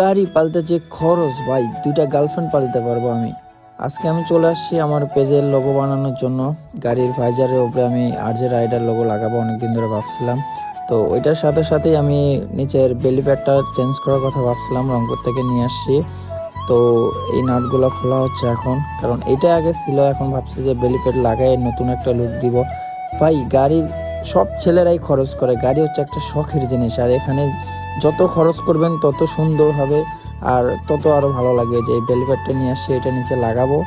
গাড়ি পালতে যে খরচ, ভাই, দুইটা গার্লফ্রেন্ড পালতে পারব আমি। আজকে আমি চলে আসছি আমার পেজের লোগো বানানোর জন্য। গাড়ির ভাইজারের উপরে আমি আরজে রাইডার লোগো লাগাবো, অনেকদিন ধরে ভাবছিলাম। তো ওইটার সাথে সাথেই আমি নিচের বেলি প্যাডটা চেঞ্জ করার কথা ভাবছিলাম, রংপুর থেকে নিয়ে আসছি। তো এই নাটগুলো খোলা হচ্ছে এখন, কারণ এটা আগে ছিল, এখন ভাবছি যে বেলি প্যাড লাগাই নতুন একটা লুক দিব। ভাই, গাড়ির সব ছেলেরাই খরচ করে। গাড়ি হচ্ছে একটা শখের জিনিস, আর এখানে যত খরচ করবেন তত সুন্দর হবে, আর তত আরও ভালো লাগবে যে এই বেলভেটটা নিয়ে আসছি, এটা নিচে লাগাবো।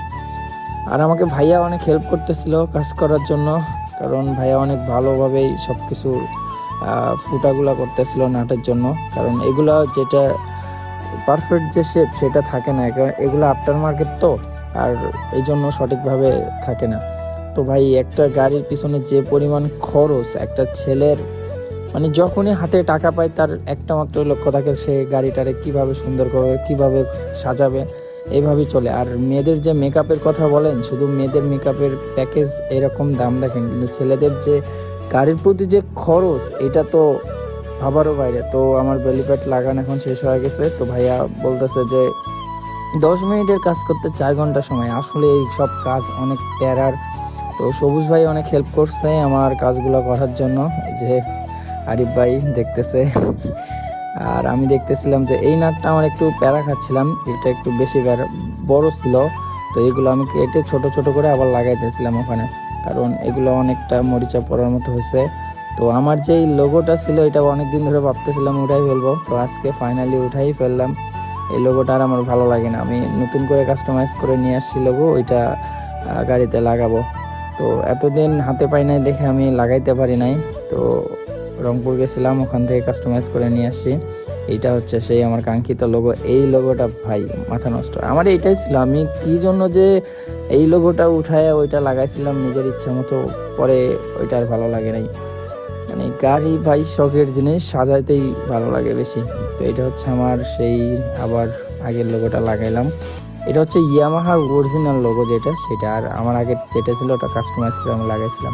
আর আমাকে ভাইয়া অনেক হেল্প করতেছিল কাজ করার জন্য, কারণ ভাইয়া অনেক ভালোভাবেই সব কিছু ফুটাগুলা করতেছিল নাটের জন্য। কারণ এগুলা যেটা পারফেক্ট যে শেপ সেটা থাকে না, এগুলা- এগুলো আফটার মার্কেট তো, আর এই জন্য সঠিকভাবে থাকে না। তো ভাই, একটা গাড়ির পিছনে যে পরিমাণ খরচ, একটা ছেলের মানে যখনই হাতে টাকা পায় তার একটা মাত্র লক্ষ্য থাকে সে গাড়িটারে কীভাবে সুন্দর করবে কীভাবে সাজাবে এইভাবেই চলে। আর মেয়েদের যে মেকআপের কথা বলেন, শুধু মেয়েদের মেকআপের প্যাকেজ এরকম দাম দেখেন, কিন্তু ছেলেদের যে গাড়ির প্রতি যে খরচ, এটা তো ভাবারও বাইরে। তো আমার বেলিপ্যাড লাগানো এখন শেষ হয়ে গেছে। তো ভাইয়া বলতেছে যে, দশ মিনিটের কাজ করতে চার ঘণ্টা সময়। আসলে এই সব কাজ অনেক প্যারার। তো সবুজ ভাই অনেক হেল্প করছে আমার কাজগুলো করার জন্য। যে আরিফ ভাই দেখতেছে। আর আমি দেখতেছিলাম যে এই নাটটা আমার একটু প্যারা খাচ্ছিলাম, এটা একটু বেশি বড় ছিল। তো এগুলো আমি কেটে ছোট ছোট করে আবার লাগাইতেছিলাম ওখানে, কারণ এগুলো অনেকটা মরিচা পড়ার মতো হয়েছে। তো আমার যেই লোগোটা ছিল, এটা অনেক দিন ধরে ভাবতেছিলাম উঠাই ফেলব। তো আজকে ফাইনালি উঠাই ফেললাম। এই লোগোটা আর আমার ভালো লাগে না। আমি নতুন করে কাস্টমাইজ করে নিয়ে আসছি লোগো ওইটা গাড়িতে লাগাবো। তো এতদিন হাতে পাই নাই দেখে আমি লাগাইতে পারি নাই। তো রংপুর গেছিলাম, ওখান থেকে কাস্টমাইজ করে নিয়ে আসছি এইটা হচ্ছে সেই আমার কাঙ্ক্ষিত লোগো এই লোগোটা ভাই মাথা নষ্ট। আমার এইটাই ছিল, আমি কি জন্য যে এই লোগোটা উঠায় ওইটা লাগাইছিলাম নিজের ইচ্ছা মতো, পরে ওইটা আর ভালো লাগে নাই। মানে গাড়ি ভাই শখের জিনিস, সাজাইতেই ভালো লাগে বেশি। তো এটা হচ্ছে আমার সেই আবার আগের লোগোটা লাগাইলাম। এটা হচ্ছে ইয়ামাহার অরিজিনাল লোগো যেটা, সেটা আর আমার আগের যেটা ছিল ওটা কাস্টমাইজ করে আমি লাগাইছিলাম।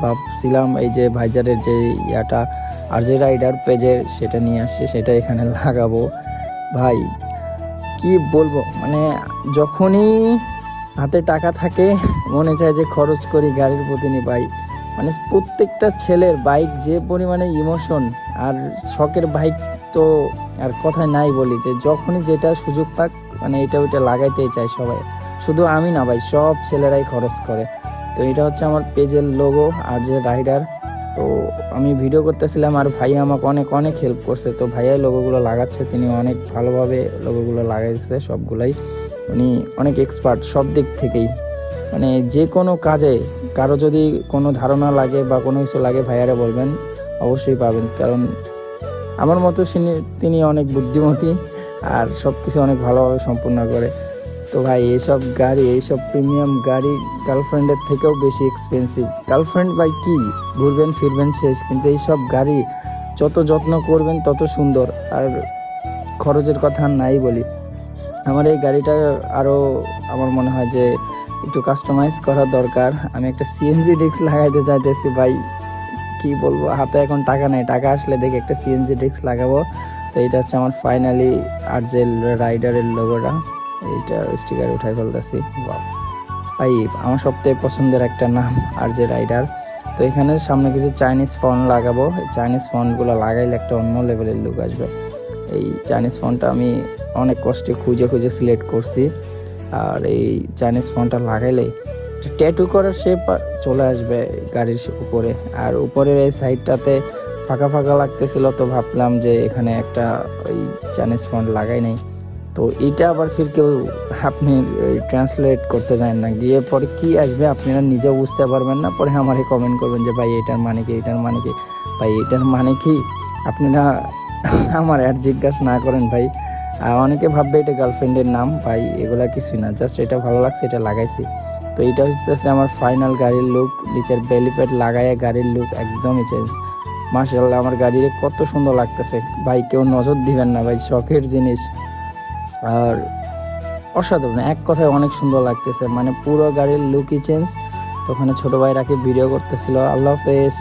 ভাবছিলাম এই যে ভাইজারের যে ইয়াটা, আর যে রাইডার পেজের সেটা নিয়ে আসছে সেটা এখানে লাগাবো। ভাই, কি বলব? মানে যখনই হাতে টাকা থাকে, মনে চায় যে খরচ করি গাড়ির প্রতি নি ভাই। মানে প্রত্যেকটা ছেলের বাইক যে পরিমাণে ইমোশন আর শখের বাইক তো আর কথায় নাই বলি যে যখনই যেটা সুযোগ পাক মানে এটা ওইটা লাগাইতেই চায় সবাই। শুধু আমি না ভাই, সব ছেলেরাই খরচ করে। তো এটা হচ্ছে আমার পেজের লোগো আর যে রাইডার তো আমি ভিডিও করতেছিলাম আর ভাইয়া আমাকে অনেক অনেক হেল্প করছে। তো ভাইয়া লোগোগুলো লাগাচ্ছে, তিনি অনেক ভালোভাবে লোগোগুলো লাগাইছে সবগুলাই। উনি অনেক এক্সপার্ট সব দিক থেকেই। মানে যে কোনো কাজে, কারও যদি কোনো ধারণা লাগে বা কোনো কিছু লাগে ভাইয়ারে বলবেন, অবশ্যই পাবেন। কারণ আমার মতো তিনি- অনেক বুদ্ধিমতী আর সব কিছু অনেক ভালোভাবে সম্পূর্ণ করে। তো ভাই এইসব গাড়ি, এইসব প্রিমিয়াম গাড়ি গার্লফ্রেন্ডের থেকেও বেশি এক্সপেন্সিভ গার্লফ্রেন্ড ভাই কি? ঘুরবেন, ফিরবেন শেষ, কিন্তু এইসব গাড়ি যত যত্ন করবেন তত সুন্দর। আর খরচের কথা নাই বলি। আমার এই গাড়িটা আরও আমার মনে হয় যে একটু কাস্টমাইজ করা দরকার। আমি একটা সিএনজি ডিস্ক লাগাইতে চাইতেছি ভাই। কি বলব হাতে এখন টাকা নেই। টাকা আসলে দেখি একটা সিএনজি ডিস্ক লাগাবো। তো এটা হচ্ছে আমার ফাইনালি আর যে রাইডারের লোগোটা এইটার স্টিকার উঠাই ফেলতেছি। ভাই আমার সবথেকে পছন্দের একটা নাম আর যে রাইডার তো এখানে সামনে কিছু চাইনিজ ফোন লাগাবো। চাইনিজ ফোনগুলো লাগাইলে একটা অন্য লেভেলের লুক আসবে। এই চাইনিজ ফোনটা আমি অনেক কষ্টে খুঁজে খুঁজে সিলেক্ট করছি। আর এই চাইনিজ ফোনটা লাগাইলে ট্যাটু করার শেপ চলে আসবে গাড়ির উপরে। আর উপরের এই সাইডটাতে ফাঁকা ফাঁকা লাগতেছিল, তো ভাবলাম যে এখানে একটা ওই চাইনিজ ফোন লাগাই নাই। তো এটা আবার ফির কেউ আপনি ট্রান্সলেট করতে জানেন না। গিয়ে পরে কি আসবে আপনারা নিজেও বুঝতে পারবেন না। পরে আমারে কমেন্ট করবেন যে, ভাই, এটার মানে কি? এটার মানে কি? ভাই, এটার মানে কি? আপনারা আমার আর জিজ্ঞাসা না করেন, ভাই। অনেকে ভাববে এটা গার্লফ্রেন্ডের নাম। ভাই, এগুলা কিছুই না। জাস্ট এটা ভালো লাগছে, এটা লাগাইছি। তো এটা হচ্ছে আমার ফাইনাল গাড়ির লুক নিচের বেলিপ্যাড লাগাইয়া গাড়ির লুক একদমই চেঞ্জ মার্শাল্লাহ আমার গাড়ির কত সুন্দর লাগতেছে। ভাই, কেউ নজর দিবেন না ভাই, শখের জিনিস। আর অসাধারণ এক কথায় অনেক সুন্দর লাগতেছে। মানে পুরো গাড়ির লুকই চেঞ্জ তো ওখানে ছোটো ভাইরাকে ভিডিও করতেছিল। আল্লাহ হাফেজ।